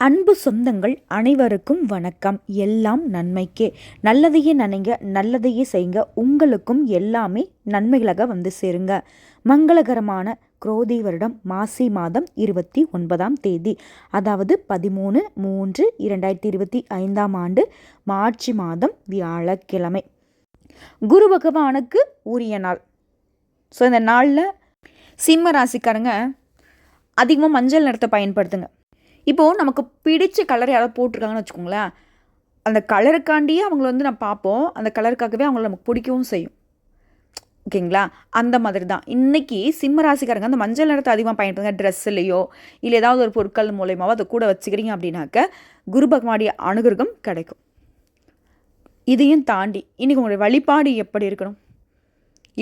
அன்பு சொந்தங்கள் அனைவருக்கும் வணக்கம். எல்லாம் நன்மைக்கே. நல்லதையே நினைங்க நல்லதையே செய்யுங்க உங்களுக்கும் எல்லாமே நன்மைகளாக வந்து சேருங்க. மங்களகரமான குரோதி வருடம் மாசி மாதம் இருபத்தி ஒன்பதாம் தேதி. அதாவது பதிமூணு மூன்று இரண்டாயிரத்தி இருபத்தி ஐந்தாம் ஆண்டு மார்ச் மாதம் வியாழக்கிழமை. குரு பகவானுக்கு உரிய நாள். ஸோ இந்த நாளில் சிம்ம ராசிக்காரங்க அதிகமாக மஞ்சள் நிறத்தை பயன்படுத்துங்க. இப்போது நமக்கு பிடிச்ச கலர் யாராவது போட்டிருக்காங்கன்னு வச்சுக்கோங்களேன். அந்த கலருக்காண்டியே அவங்கள வந்து நான் பார்ப்போம். அந்த கலருக்காகவே அவங்கள நமக்கு பிடிக்கவும் செய்யும். ஓகேங்களா? அந்த மாதிரி தான் இன்றைக்கி சிம்ம ராசிக்காரங்க அந்த மஞ்சள் நிறத்தை அதிகமாக பயன்படுத்துங்க ட்ரெஸ்ஸுலேயோ இல்லை ஏதாவது ஒரு பொருட்கள் மூலயமாவோ அதை கூட வச்சுக்கிறீங்க அப்படின்னாக்க குரு பகவானுடைய அனுகிரகம் கிடைக்கும். இதையும் தாண்டி இன்றைக்கி உங்களுடைய வழிபாடு எப்படி இருக்கணும்?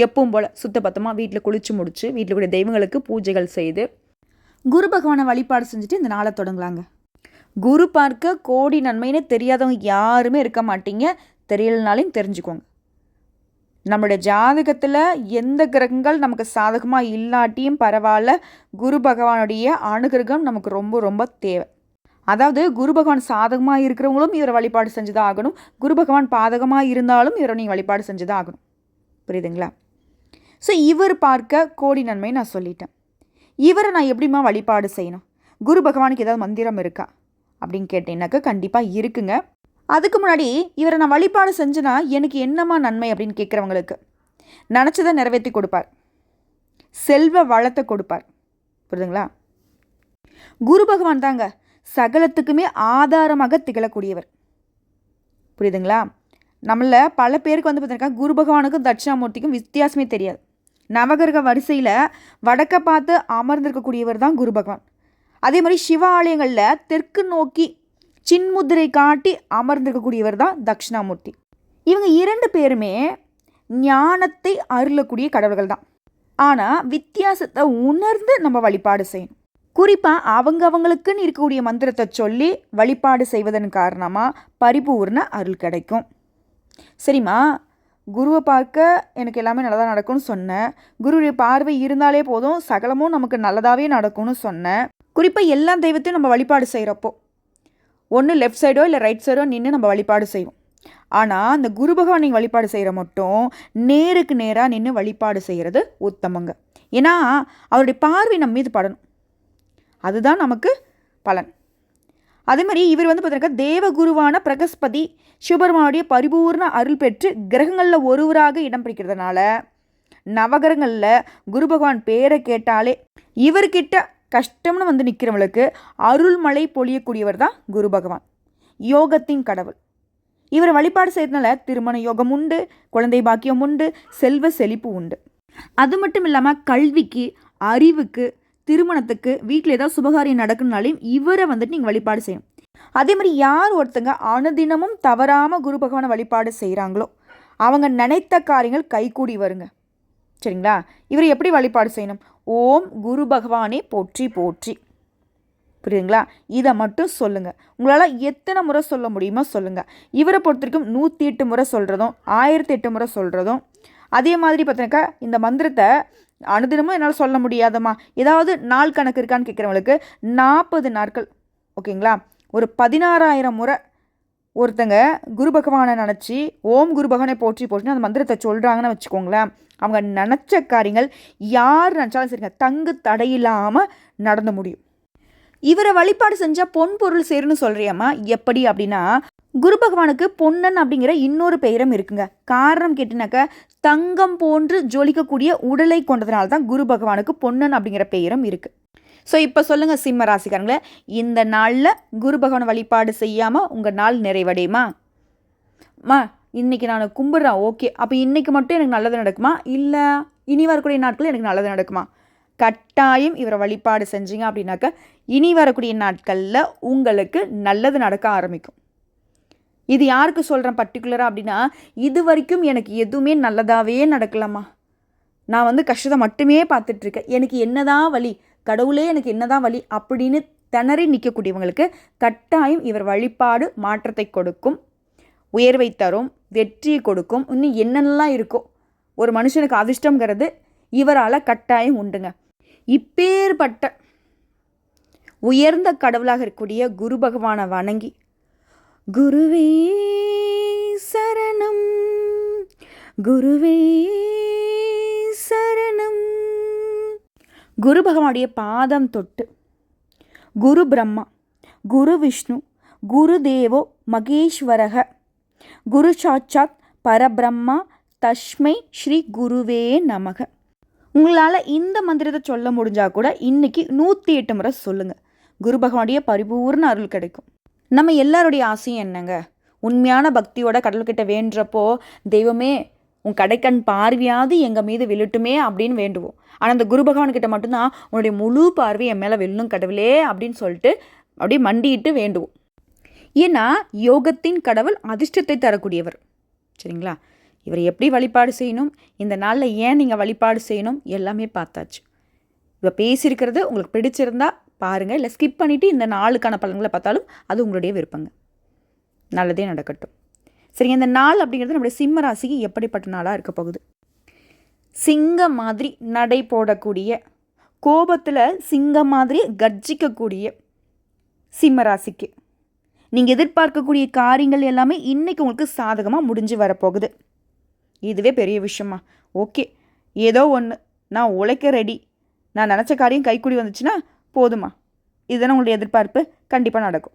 எப்பவும் போல் சுத்தபத்தமாக வீட்டில் குளித்து முடித்து வீட்டில் கூடிய தெய்வங்களுக்கு பூஜைகள் செய்து குரு பகவானை வழிபாடு செஞ்சுட்டு இந்த நாளை தொடங்கலாங்க. குரு பார்க்க கோடி நன்மைன்னு தெரியாதவங்க யாருமே இருக்க மாட்டீங்க. தெரியலனாலையும் தெரிஞ்சுக்கோங்க. நம்மளுடைய ஜாதகத்தில் எந்த கிரகங்கள் நமக்கு சாதகமாக இல்லாட்டியும் பரவாயில்ல. குரு பகவானுடைய அனுகிரகம் நமக்கு ரொம்ப ரொம்ப தேவை. அதாவது குரு பகவான் சாதகமாக இருக்கிறவங்களும் இவரை வழிபாடு செஞ்சு தான் ஆகணும். குரு பகவான் பாதகமாக இருந்தாலும் இவரை நீங்கள் வழிபாடு செஞ்சு தான் ஆகணும். புரியுதுங்களா? ஸோ இவர் பார்க்க கோடி நன்மை நான் சொல்லிட்டேன். இவரை நான் எப்படிமா வழிபாடு செய்யணும்? குரு பகவானுக்கு ஏதாவது மந்திரம் இருக்கா? அப்படின்னு கேட்டீங்கன்னாக்கா கண்டிப்பாக இருக்குங்க. அதுக்கு முன்னாடி இவரை நான் வழிபாடு செஞ்சேன்னா எனக்கு என்னம்மா நன்மை அப்படின்னு கேட்குறவங்களுக்கு நினச்சதை நிறைவேற்றி கொடுப்பார். செல்வ வளத்தை கொடுப்பார். புரியுதுங்களா? குரு பகவான் தாங்க சகலத்துக்குமே ஆதாரமாக திகழக்கூடியவர். புரியுதுங்களா? நம்மள பல பேருக்கு வந்து பார்த்தீங்கன்னா குரு பகவானுக்கும் தட்சிணாமூர்த்திக்கும் வித்தியாசமே தெரியாது. நவகிரக வரிசையில் வடக்க பார்த்து அமர்ந்திருக்கக்கூடியவர் தான் குரு பகவான். அதே மாதிரி சிவ ஆலயங்களில் தெற்கு நோக்கி சின்முத்திரை காட்டி அமர்ந்திருக்கக்கூடியவர் தான் தட்சிணாமூர்த்தி. இவங்க இரண்டு பேருமே ஞானத்தை அருளக்கூடிய கடவுள்கள் தான். ஆனால் வித்தியாசத்தை உணர்ந்து நம்ம வழிபாடு செய்யணும். குறிப்பாக அவங்க அவங்களுக்குன்னு இருக்கக்கூடிய மந்திரத்தை சொல்லி வழிபாடு செய்வதன் காரணமாக பரிபூர்ண அருள் கிடைக்கும். சரிம்மா? குருவை பார்க்க எனக்கு எல்லாமே நல்லதாக நடக்கும்னு சொன்னேன். குருவுடைய பார்வை இருந்தாலே போதும் சகலமும் நமக்கு நல்லதாகவே நடக்கும்னு சொன்னேன். குறிப்பாக எல்லா தெய்வத்தையும் நம்ம வழிபாடு செய்கிறப்போ ஒன்று லெஃப்ட் சைடோ இல்லை ரைட் சைடோ நின்று நம்ம வழிபாடு செய்வோம். ஆனால் அந்த குரு பகவான் நீங்கள் வழிபாடு செய்கிற மட்டும் நேருக்கு நேராக நின்று வழிபாடு செய்கிறது உத்தமங்க. ஏன்னா அவருடைய பார்வை நம்ம மீது படணும். அதுதான் நமக்கு பலன். அதே மாதிரி இவர் வந்து பார்த்தீங்கன்னா தேவகுருவான பிரகஸ்பதி சிவபெருமானுடைய பரிபூர்ண அருள் பெற்று கிரகங்களில் ஒருவராக இடம் பிடிக்கிறதுனால நவகிரகங்களில் குரு பகவான் பேரை கேட்டாலே இவர்கிட்ட கஷ்டம்னு வந்து நிற்கிறவங்களுக்கு அருள்மலை பொழியக்கூடியவர் தான் குரு பகவான். யோகத்தின் கடவுள். இவரை வழிபாடு செய்யறதுனால திருமண யோகம் உண்டு குழந்தை பாக்கியம் உண்டு செல்வ செழிப்பு உண்டு. அது மட்டும் இல்லாமல் கல்விக்கு அறிவுக்கு திருமணத்துக்கு வீட்டில் ஏதாவது சுபகாரியம் நடக்குனாலையும் இவரை வந்துட்டு நீங்கள் வழிபாடு செய்யணும். அதே மாதிரி யார் ஒருத்தங்க அனுதினமும் தவறாமல் குரு பகவானை வழிபாடு செய்கிறாங்களோ அவங்க நினைத்த காரியங்கள் கைகூடி வருங்க. சரிங்களா? இவர் எப்படி வழிபாடு செய்யணும்? ஓம் குரு பகவானே போற்றி போற்றி. புரியுதுங்களா? இதை மட்டும் சொல்லுங்கள் உங்களால் எத்தனை முறை சொல்ல முடியுமோ சொல்லுங்கள் இவரை பொறுத்த வரைக்கும் நூற்றி எட்டு முறை சொல்கிறதும் ஆயிரத்தி எட்டு முறை சொல்கிறதும் அதே மாதிரி பார்த்தீங்கன்னாக்கா இந்த மந்திரத்தை அனுதினமும் என்னால் சொல்ல முடியாதம்மா. ஏதாவது நாள் கணக்கு இருக்கான்னு கேட்குறவங்களுக்கு நாற்பது நாட்கள் ஓகேங்களா? ஒரு பதினாறாயிரம் முறை ஒருத்தங்க குரு பகவானை நினச்சி ஓம் குரு பகவானை போற்றி போற்றி அந்த மந்திரத்தை சொல்கிறாங்கன்னு வச்சுக்கோங்களேன். அவங்க நினச்ச காரியங்கள் யார் நினச்சாலும் சரிங்க தங்கு தடையில்லாமல் நடந்து முடியும். இவரை வழிபாடு செஞ்சால் பொன் பொருள் சேருன்னு சொல்கிறியம்மா எப்படி அப்படின்னா குரு பகவானுக்கு பொன்னன் அப்படிங்கிற இன்னொரு பெயரும் இருக்குங்க. காரணம் கேட்டினாக்க தங்கம் போன்று ஜொலிக்கக்கூடிய உடலை கொண்டதுனால தான் குரு பகவானுக்கு பொன்னன் அப்படிங்கிற பெயரும் இருக்குது ஸோ இப்போ சொல்லுங்கள் சிம்ம ராசிக்காரங்களே இந்த நாளில் குரு பகவான் வழிபாடு செய்யாமல் உங்கள் நாள் நிறைவடையுமா? மா இன்றைக்கி நான் கும்பிட்றேன் ஓகே. அப்போ இன்றைக்கி மட்டும் எனக்கு நல்லது நடக்குமா? இல்லை இனி வரக்கூடிய நாட்களில் எனக்கு நல்லது நடக்குமா? கட்டாயம் இவரை வழிபாடு செஞ்சீங்க அப்படின்னாக்க இனி வரக்கூடிய நாட்களில் உங்களுக்கு நல்லது நடக்க ஆரம்பிக்கும். இது யாருக்கு சொல்கிறேன் பர்டிகுலராக அப்படின்னா இது வரைக்கும் எனக்கு எதுவுமே நல்லதாகவே நடக்கலாமா நான் வந்து கஷ்டத்தை மட்டுமே பார்த்துட்ருக்கேன். எனக்கு என்னதான் வழி கடவுளே எனக்கு என்னதான் வழி அப்படின்னு திணறி நிற்கக்கூடியவங்களுக்கு கட்டாயம் இவர் வழிபாடு மாற்றத்தை கொடுக்கும் உயர்வை தரும் வெற்றியை கொடுக்கும். இன்னும் என்னென்னலாம் இருக்கோ ஒரு மனுஷனுக்கு அதிர்ஷ்டங்கிறது இவரால் கட்டாயம் உண்டுங்க. இப்பேற்பட்ட உயர்ந்த கடவுளாக இருக்கக்கூடிய குரு பகவானை வணங்கி குருவே சரணம். குருவே சரணம். குரு பகவானுடைய பாதம் தொட்டு குரு பிரம்மா குரு விஷ்ணு குரு தேவோ மகேஸ்வரக குரு சாட்சாத் பரபிரம்மா தஷ்மை ஸ்ரீ குருவே நமக. உங்களால் இந்த மந்திரத்தை சொல்ல முடிஞ்சால் கூட இன்றைக்கி நூற்றி எட்டு முறை சொல்லுங்கள் குரு பகவானுடைய பரிபூர்ண அருள் கிடைக்கும். நம்ம எல்லாருடைய ஆசையும் என்னங்க? உண்மையான பக்தியோட கடவுள்கிட்ட வேண்டுறப்போ தெய்வமே உன் கடைக்கண் பார்வையாவது எங்கள் மீது விழுட்டுமே அப்படின்னு வேண்டுவோம். ஆனால் அந்த குரு பகவான்கிட்ட மட்டும்தான் உன்னுடைய முழு பார்வை என் மேலே வெல்லும் கடவுளே அப்படின்னு சொல்லிட்டு அப்படியே மண்டிட்டு வேண்டுவோம். ஏன்னா யோகத்தின் கடவுள் அதிர்ஷ்டத்தை தரக்கூடியவர். சரிங்களா? இவர் எப்படி வழிபாடு செய்யணும்? இந்த நாளில் ஏன் நீங்கள் வழிபாடு செய்யணும்? எல்லாமே பார்த்தாச்சு. இப்போ பேசியிருக்கிறது உங்களுக்கு பிடிச்சிருந்தா பாருங்கள் இல்லை ஸ்கிப் பண்ணிவிட்டு இந்த நாளுக்கான பலன்களை பார்த்தாலும் அது உங்களுடைய விருப்பங்க. நல்லதே நடக்கட்டும். சரி இந்த நாள் அப்படிங்கிறது நம்முடைய சிம்ம ராசிக்கு எப்படிப்பட்ட நாளாக இருக்க போகுது? சிங்கம் மாதிரி நடை போடக்கூடிய கோபத்தில் சிங்கம் மாதிரி கர்ஜிக்கக்கூடிய சிம்ம ராசிக்கு நீங்கள் எதிர்பார்க்கக்கூடிய காரியங்கள் எல்லாமே இன்றைக்கி உங்களுக்கு சாதகமாக முடிஞ்சு வரப்போகுது. இதுவே பெரிய விஷயமா. ஓகே. ஏதோ ஒன்று நான் உழைக்க ரெடி நான் நினச்ச காரியம் கைக்கூடி வந்துச்சுன்னா போதுமா? இதுதானே உங்களுடைய எதிர்பார்ப்பு? கண்டிப்பாக நடக்கும்.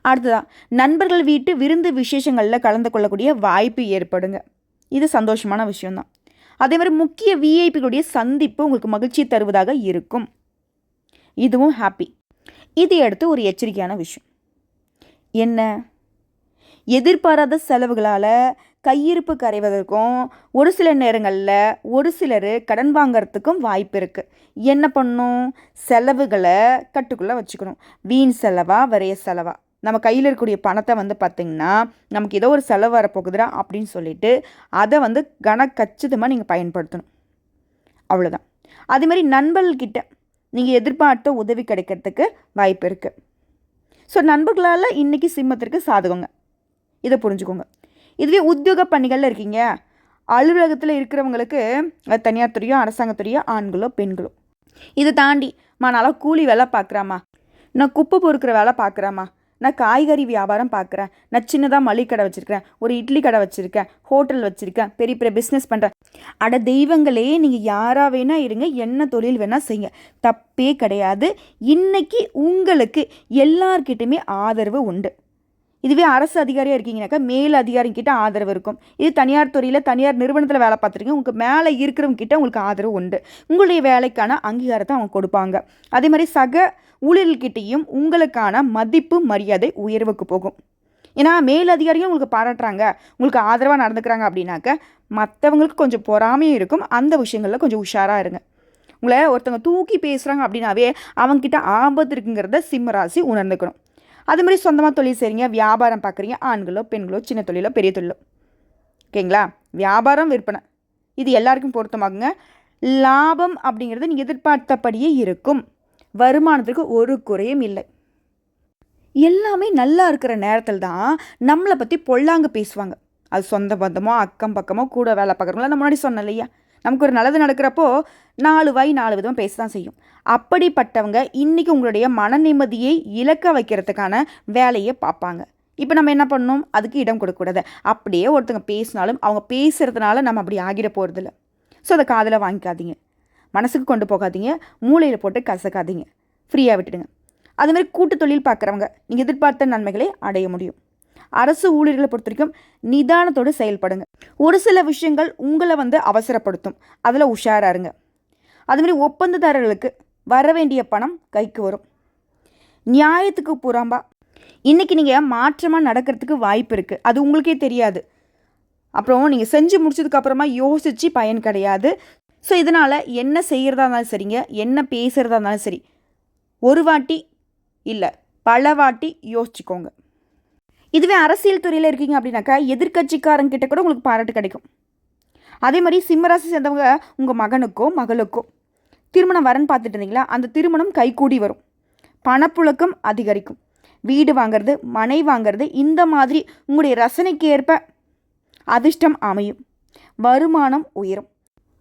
அடுத்ததாக நண்பர்கள் வீட்டு விருந்து விசேஷங்களில் கலந்து கொள்ளக்கூடிய வாய்ப்பு ஏற்படுங்க. இது சந்தோஷமான விஷயம்தான். அதே மாதிரி முக்கிய விஐபிகளுடைய சந்திப்பு உங்களுக்கு மகிழ்ச்சி தருவதாக இருக்கும். இதுவும் ஹாப்பி இது அடுத்து ஒரு எச்சரிக்கையான விஷயம். என்ன? எதிர்பாராத செலவுகளால் கையிருப்பு கரைவதற்கும் ஒரு சில நேரங்களில் ஒரு சிலர் கடன் வாங்கிறதுக்கும் வாய்ப்பு இருக்குது என்ன பண்ணும்? செலவுகளை கட்டுக்குள்ளே வச்சுக்கணும். வீண் செலவா வரைய செலவா? நம்ம கையில் இருக்கக்கூடிய பணத்தை வந்து பார்த்திங்கன்னா நமக்கு ஏதோ ஒரு செலவு வரப்போகுதுடா அப்படின்னு சொல்லிட்டு அதை வந்து கன கச்சிதமாக நீங்கள் பயன்படுத்தணும் அவ்வளோதான் அதேமாதிரி நண்பர்கள்கிட்ட நீங்கள் எதிர்பார்த்த உதவி கிடைக்கிறதுக்கு வாய்ப்பு இருக்குது ஸோ நண்பர்களால் இன்றைக்கி சிம்மத்திற்கு சாதகங்க. இதை புரிஞ்சுக்கோங்க. இதுவே உத்தியோக பணிகளில் இருக்கீங்க. அலுவலகத்தில் இருக்கிறவங்களுக்கு தனியார் துறையோ அரசாங்கத்துறையோ ஆண்களோ பெண்களோ. இதை தாண்டி நான் கூலி வேலை பார்க்குறாமா நான் குப்பை பொறுக்கிற வேலை பார்க்குறாமா நான் காய்கறி வியாபாரம் பார்க்குறேன் நான் சின்னதாக மளிகை கடை வச்சுருக்கிறேன். ஒரு இட்லி கடை வச்சுருக்கேன். ஹோட்டல் வச்சுருக்கேன். பெரிய பெரிய பிஸ்னஸ் பண்ணுறேன் அட தெய்வங்களே நீங்கள் யாராக வேணால் இருங்க. என்ன தொழில் வேணால் செய்யுங்க. தப்பே கிடையாது. இன்றைக்கி உங்களுக்கு எல்லார்கிட்டையுமே ஆதரவு உண்டு. இதுவே அரசு அதிகாரியாக இருக்கீங்கனாக்கா மேல் அதிகாரிகிட்ட ஆதரவு இருக்கும். இது தனியார் துறையில் தனியார் நிறுவனத்தில் வேலை பார்த்துருக்கீங்க. உங்களுக்கு மேலே இருக்கிறவங்க கிட்ட உங்களுக்கு ஆதரவு உண்டு. உங்களுடைய வேலைக்கான அங்கீகாரத்தை அவங்க கொடுப்பாங்க. அதே மாதிரி சக ஊழியர்கிட்டையும் உங்களுக்கான மதிப்பு மரியாதை உயர்வுக்கு போகும். ஏன்னா மேல் அதிகாரியும் உங்களுக்கு பாராட்டுறாங்க. உங்களுக்கு ஆதரவாக நடந்துக்கிறாங்க அப்படின்னாக்க மற்றவங்களுக்கு கொஞ்சம் பொறாமையும் இருக்கும். அந்த விஷயங்களில் கொஞ்சம் உஷாராக இருங்க. உங்களை ஒருத்தவங்க தூக்கி பேசுகிறாங்க அப்படின்னாவே அவங்கக்கிட்ட ஆபத்து இருக்குங்கிறத சிம்மராசி உணர்ந்துக்கணும். அது மாதிரி சொந்தமாக தொழில் செய்கிறீங்க வியாபாரம் பார்க்குறீங்க ஆண்களோ பெண்களோ சின்ன தொழிலோ பெரிய தொழிலோ. ஓகேங்களா? வியாபாரம் விற்பனை. இது எல்லாருக்கும் பொருத்தமாகுங்க. லாபம் அப்படிங்கிறது நீங்கள் எதிர்பார்த்தபடியே இருக்கும். வருமானத்துக்கு ஒரு குறையும் இல்லை. எல்லாமே நல்லா இருக்கிற நேரத்தில் தான் நம்மளை பற்றி பொல்லாங்க பேசுவாங்க. அது சொந்த பந்தமோ அக்கம் பக்கமோ கூட வேலை பார்க்குறவங்களா நம்ம முன்னாடி சொன்ன இல்லையா? நமக்கு ஒரு நல்லது நடக்கிறப்போ நாலு வாய் நாலு விதமாக பேச தான் செய்யும். அப்படிப்பட்டவங்க இன்றைக்கி உங்களுடைய மன நிம்மதியை இழக்க வைக்கிறதுக்கான வேலையை பார்ப்பாங்க. இப்போ நம்ம என்ன பண்ணணும்? அதுக்கு இடம் கொடுக்கக்கூடாது. அப்படியே ஒருத்தங்க பேசினாலும் அவங்க பேசுகிறதுனால நம்ம அப்படி ஆகிட போகிறதில்ல ஸோ அதை காதில் வாங்கிக்காதீங்க. மனசுக்கு கொண்டு போகாதீங்க. மூளையில் போட்டு கசக்காதீங்க. ஃப்ரீயாக விட்டுடுங்க. அதுமாதிரி கூட்டு தொழில் பார்க்குறவங்க நீங்கள் எதிர்பார்த்த நன்மைகளை அடைய முடியும். அரசு ஊழியர்களை பொறுத்த வரைக்கும் நிதானத்தோடு செயல்படுங்க. ஒரு சில விஷயங்கள் உங்களை வந்து அவசரப்படுத்தும். அதில் உஷாராக இருங்க. அதுமாதிரி ஒப்பந்ததாரர்களுக்கு வர வேண்டிய பணம் கைக்கு வரும். நியாயத்துக்கு புறம்பா. இன்றைக்கி நீங்கள் மாற்றமாக நடக்கிறதுக்கு வாய்ப்பு இருக்குது அது உங்களுக்கே தெரியாது. அப்புறம் நீங்கள் செஞ்சு முடிச்சதுக்கப்புறமா யோசித்து பயன் கிடையாது. ஸோ இதனால் என்ன செய்கிறதா இருந்தாலும் சரிங்க. என்ன பேசுகிறதா இருந்தாலும் சரி. ஒரு வாட்டி இல்லை பல வாட்டி யோசிச்சுக்கோங்க. இதுவே அரசியல் துறையில் இருக்கீங்க அப்படின்னாக்கா எதிர்கட்சிக்காரங்கிட்ட கூட உங்களுக்கு பாராட்டு கிடைக்கும். அதே மாதிரி சிம்மராசி சேர்ந்தவங்க உங்கள் மகனுக்கோ மகளுக்கோ திருமணம் வரன்னு பார்த்துட்டு இருந்தீங்களா அந்த திருமணம் கைகூடி வரும். பணப்புழக்கம் அதிகரிக்கும். வீடு வாங்கிறது மனை வாங்கிறது இந்த மாதிரி உங்களுடைய ரசனைக்கு ஏற்ப அதிர்ஷ்டம் அமையும். வருமானம் உயரும்.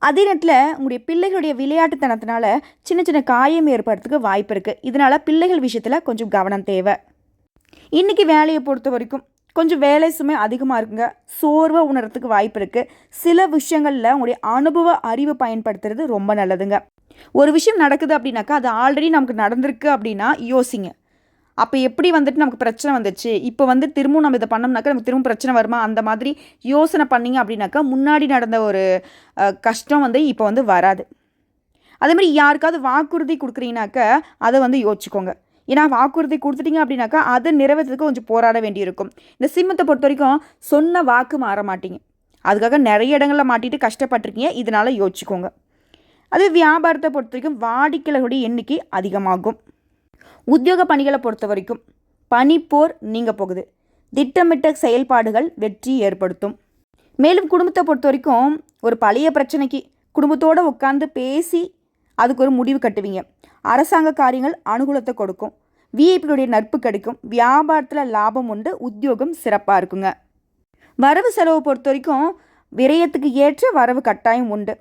அதே நேரத்தில் உங்களுடைய பிள்ளைகளுடைய விளையாட்டுத்தனத்தினால சின்ன சின்ன காயம் ஏற்படுறதுக்கு வாய்ப்பு இருக்குது இதனால் பிள்ளைகள் விஷயத்தில் கொஞ்சம் கவனம் தேவை. இன்றைக்கி வேலையை பொறுத்த வரைக்கும் கொஞ்சம் வேலை சுமை அதிகமாக இருக்குங்க. சோர்வை உணர்றதுக்கு வாய்ப்பு இருக்குது சில விஷயங்களில் உங்களுடைய அனுபவ அறிவை பயன்படுத்துறது ரொம்ப நல்லதுங்க. ஒரு விஷயம் நடக்குது அப்படின்னாக்கா அது ஆல்ரெடி நமக்கு நடந்திருக்கு அப்படின்னா யோசிங்க. அப்போ எப்படி வந்துட்டு நமக்கு பிரச்சனை வந்துச்சு? இப்போ வந்து திரும்பவும் நம்ம இதை பண்ணோம்னாக்கா நமக்கு திரும்ப பிரச்சனை வருமா? அந்த மாதிரி யோசனை பண்ணிங்க அப்படின்னாக்கா முன்னாடி நடந்த ஒரு கஷ்டம் வந்து இப்போ வந்து வராது. அதே மாதிரி யாருக்காவது வாக்குறுதி கொடுக்குறீங்கனாக்கா அதை வந்து யோசிச்சுக்கோங்க. ஏன்னா வாக்குறுதி கொடுத்துட்டீங்க அப்படின்னாக்கா அதை நிறைவேற்றதுக்கு கொஞ்சம் போராட வேண்டியிருக்கும். இந்த சிம்மத்தை பொறுத்த வரைக்கும் சொன்ன வாக்கு மாற மாட்டீங்க. அதுக்காக நிறைய இடங்களில் மாட்டிட்டு கஷ்டப்பட்டிருக்கீங்க. இதனால் யோசிச்சுக்கோங்க. அது வியாபாரத்தை பொறுத்த வரைக்கும் வாடிக்கையாளர்களுடைய எண்ணிக்கை அதிகமாகும். உத்தியோக பணிகளை பொறுத்த வரைக்கும் பனிப்போர் நீங்கள் போகுது. திட்டமிட்ட செயல்பாடுகள் வெற்றி ஏற்படுத்தும். மேலும் குடும்பத்தை பொறுத்த வரைக்கும் ஒரு பழைய பிரச்சனைக்கு குடும்பத்தோடு உட்காந்து பேசி அதுக்கு ஒரு முடிவு கட்டுவீங்க. அரசாங்க காரியங்கள் அனுகூலத்தை கொடுக்கும். விஐபியுடைய நட்பு கிடைக்கும். வியாபாரத்தில் லாபம் உண்டு உத்தியோகம் சிறப்பாக இருக்குங்க. வரவு செலவு பொறுத்த வரைக்கும் விரயத்துக்கு ஏற்ற வரவு கட்டாயம் உண்டு.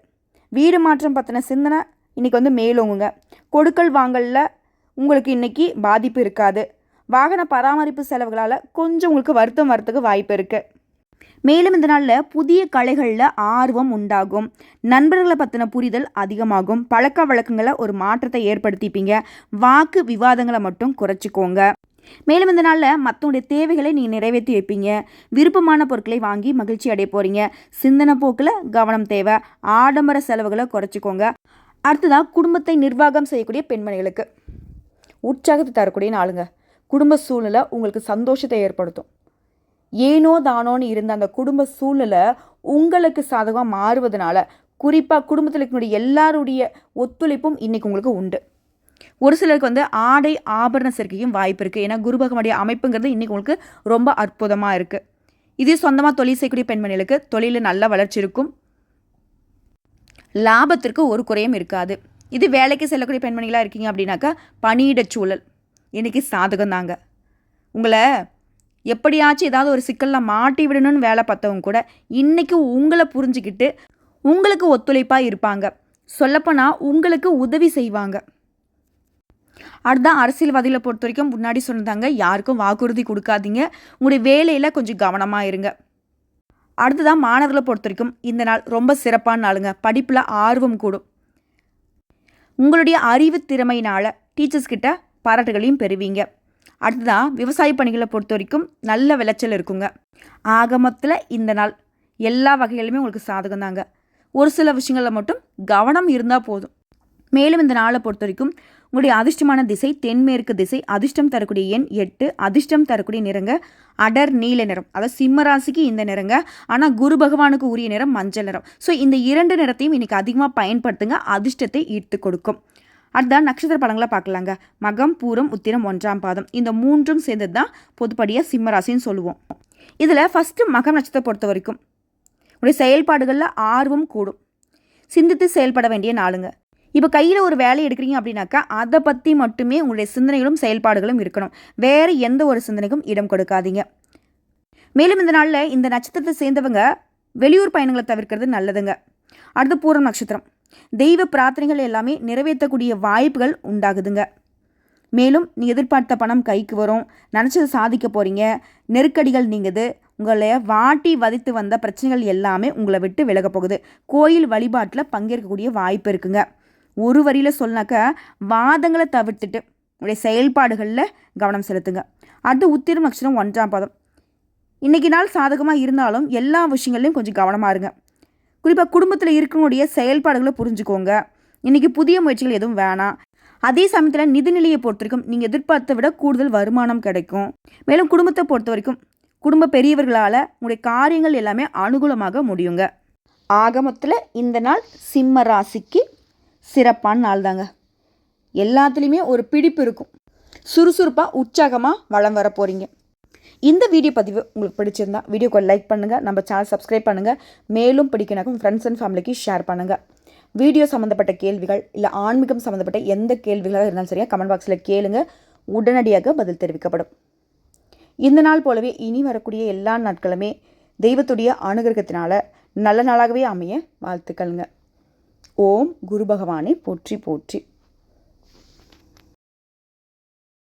வீடு மாற்றம் பற்றின சிந்தனை இன்றைக்கி வந்து மேலோங்குங்க. கொடுக்கல் வாங்கலில் உங்களுக்கு இன்றைக்கி பாதிப்பு இருக்காது. வாகன பராமரிப்பு செலவுகளால் கொஞ்சம் உங்களுக்கு வருத்தம் வரத்துக்கு வாய்ப்பு இருக்குது மேலும் இந்த நாளில் புதிய கலைகளில் ஆர்வம் உண்டாகும். நண்பர்களை பற்றின புரிதல் அதிகமாகும். பழக்க வழக்கங்களை ஒரு மாற்றத்தை ஏற்படுத்திப்பீங்க. வாக்கு விவாதங்களை மட்டும் குறைச்சிக்கோங்க. மேலும் இந்த நாளில் மற்றவங்களுடைய தேவைகளை நீங்கள் நிறைவேற்றி வைப்பீங்க. விருப்பமான பொருட்களை வாங்கி மகிழ்ச்சி அடைய போகிறீங்க சிந்தனை போக்கில் கவனம் தேவை. ஆடம்பர செலவுகளை குறைச்சிக்கோங்க. அடுத்ததாக குடும்பத்தை நிர்வாகம் செய்யக்கூடிய பெண்மணிகளுக்கு உற்சாகத்தை தரக்கூடிய நாளுங்க. குடும்ப சூழ்நிலை உங்களுக்கு சந்தோஷத்தை ஏற்படுத்தும். ஏனோ தானோன்னு இருந்த அந்த குடும்ப சூழ்நிலை உங்களுக்கு சாதகமாக மாறுவதனால குறிப்பாக குடும்பத்தில் இருக்கக்கூடிய எல்லாருடைய ஒத்துழைப்பும் இன்றைக்கி உங்களுக்கு உண்டு. ஒரு சிலருக்கு வந்து ஆடை ஆபரண சேர்க்கையும் வாய்ப்பு இருக்குது ஏன்னா குருபகமுடைய அமைப்புங்கிறது இன்றைக்கி உங்களுக்கு ரொம்ப அற்புதமாக இருக்குது இதே சொந்தமாக தொழில் செய்யக்கூடிய பெண்மணிகளுக்கு தொழிலில் நல்ல வளர்ச்சி இருக்கும். லாபத்திற்கு ஒரு குறையும் இருக்காது. இது வேலைக்கு செல்லக்கூடிய பெண்மணிகளாக இருக்கீங்க அப்படின்னாக்கா பணியிடச் சூழல். இன்றைக்கி சாதகம் தாங்க உங்களை எப்படியாச்சும் ஏதாவது ஒரு சிக்கலில் மாட்டி விடணும்னு வேலை பார்த்தவங்க கூட இன்றைக்கி உங்களை புரிஞ்சுக்கிட்டு உங்களுக்கு ஒத்துழைப்பாக இருப்பாங்க. சொல்லப்போனால் உங்களுக்கு உதவி செய்வாங்க. அடுத்தான் அரசியல்வாதிகளை பொறுத்த வரைக்கும் முன்னாடி சொன்னதாங்க யாருக்கும் வாக்குறுதி கொடுக்காதீங்க. உங்களுடைய வேலையில் கொஞ்சம் கவனமாக இருங்க. அடுத்ததான் மாணவர்களை பொறுத்த வரைக்கும் இந்த நாள் ரொம்ப சிறப்பான நாளுங்க. படிப்பில் ஆர்வம் கூடும். உங்களுடைய அறிவு திறமையினால் டீச்சர்ஸ்கிட்ட பாராட்டுகளையும் பெறுவீங்க. அடுத்ததாக விவசாய பணிகளை பொறுத்த வரைக்கும் நல்ல விளைச்சல் இருக்குங்க. ஆகமத்தில் இந்த நாள் எல்லா வகையிலுமே உங்களுக்கு சாதகம் தாங்க. ஒரு சில விஷயங்களில் மட்டும் கவனம் இருந்தால் போதும். மேலும் இந்த நாளை பொறுத்த வரைக்கும் உங்களுடைய அதிர்ஷ்டமான திசை தென்மேற்கு திசை அதிர்ஷ்டம் தரக்கூடிய எண் எட்டு அதிர்ஷ்டம் தரக்கூடிய நிறங்க அடர் நீல நிறம். அதாவது சிம்மராசிக்கு இந்த நிறங்க ஆனால் குரு பகவானுக்கு உரிய நிறம் மஞ்சள் நிறம். ஸோ இந்த இரண்டு நிறத்தையும் இன்னைக்கு அதிகமாக பயன்படுத்துங்க அதிர்ஷ்டத்தை ஈர்த்து கொடுக்கும். அடுத்த நட்சத்திர படங்களை பார்க்கலாங்க. மகம் பூரம் உத்திரம் ஒன்றாம் பாதம். இந்த மூன்றும் சேர்ந்தது தான் பொதுப்படியாக சிம்மராசின்னு சொல்லுவோம். இதில் ஃபஸ்ட்டு மகம் நட்சத்திரத்தை பொறுத்த வரைக்கும் உடைய செயல்பாடுகளில் ஆர்வம் கூடும். சிந்தித்து செயல்பட வேண்டிய நாளுங்க. இப்போ கையில் ஒரு வேலை எடுக்கிறீங்க அப்படின்னாக்கா அதை பற்றி மட்டுமே உங்களுடைய சிந்தனைகளும் செயல்பாடுகளும் இருக்கணும். வேறு எந்த ஒரு சிந்தனைக்கும் இடம் கொடுக்காதீங்க. மேலும் இந்த நாளில் இந்த நட்சத்திரத்தை சேர்ந்தவங்க வெளியூர் பயணங்களை தவிர்க்கிறது நல்லதுங்க. அடுத்து பூரம் நட்சத்திரம். தெய்வ பிரார்த்தனைகள் எல்லாமே நிறைவேற்றக்கூடிய வாய்ப்புகள் உண்டாகுதுங்க. மேலும் நீ எதிர்பார்த்த பணம் கைக்கு வரும். நினச்சது சாதிக்க போகிறீங்க நெருக்கடிகள் நீங்குது. உங்களை வாட்டி வதைத்து வந்த பிரச்சனைகள் எல்லாமே உங்களை விட்டு விலக போகுது. கோயில் வழிபாட்டில் பங்கேற்கக்கூடிய வாய்ப்பு இருக்குங்க. ஒரு வரியில் சொன்னாக்க வாதங்களை தவிர்த்துட்டு உங்களுடைய செயல்பாடுகளில் கவனம் செலுத்துங்க. அடுத்து உத்திரம் நட்சத்திரம் ஒன்றாம் பாதம். இன்றைக்கி நாள் சாதகமாக இருந்தாலும் எல்லா விஷயங்கள்லையும் கொஞ்சம் கவனமாக இருங்க. குறிப்பாக குடும்பத்தில் இருக்கக்கூடிய செயல்பாடுகளை புரிஞ்சுக்கோங்க. இன்றைக்கி புதிய முயற்சிகள் எதுவும் வேணாம். அதே சமயத்தில் நிதிநிலையை பொறுத்த வரைக்கும் நீங்கள் எதிர்பார்த்த விட கூடுதல் வருமானம் கிடைக்கும். மேலும் குடும்பத்தை பொறுத்த வரைக்கும் குடும்ப பெரியவர்களால் உங்களுடைய காரியங்கள் எல்லாமே அனுகூலமாக முடியுங்க. ஆகமத்தில் இந்த நாள் சிம்ம ராசிக்கு சிறப்பான நாள் தாங்க. எல்லாத்துலேயுமே ஒரு பிடிப்பு இருக்கும். சுறுசுறுப்பாக உற்சாகமாக வளம் வர போகிறீங்க இந்த வீடியோ பதிவு உங்களுக்கு பிடிச்சிருந்தா வீடியோக்கு லைக் பண்ணுங்கள் நம்ம சேனல் சப்ஸ்கிரைப் பண்ணுங்கள் மேலும் பிடிக்கணும் ஃப்ரெண்ட்ஸ் அண்ட் ஃபேமிலிக்கு ஷேர் பண்ணுங்கள் வீடியோ சம்மந்தப்பட்ட கேள்விகள் இல்லை ஆன்மீகம் சம்மந்தப்பட்ட எந்த கேள்விகளாக இருந்தாலும் சரியாக கமெண்ட் பாக்ஸில் கேளுங்க உடனடியாக பதில் தெரிவிக்கப்படும். இந்த நாள் போலவே இனி வரக்கூடிய எல்லா நாட்களுமே தெய்வத்துடைய அனுகிரகத்தினால நல்ல நாளாகவே அமைய வாழ்த்துக்கள்ங்க. ஓம் குரு பகவானை போற்றி போற்றி.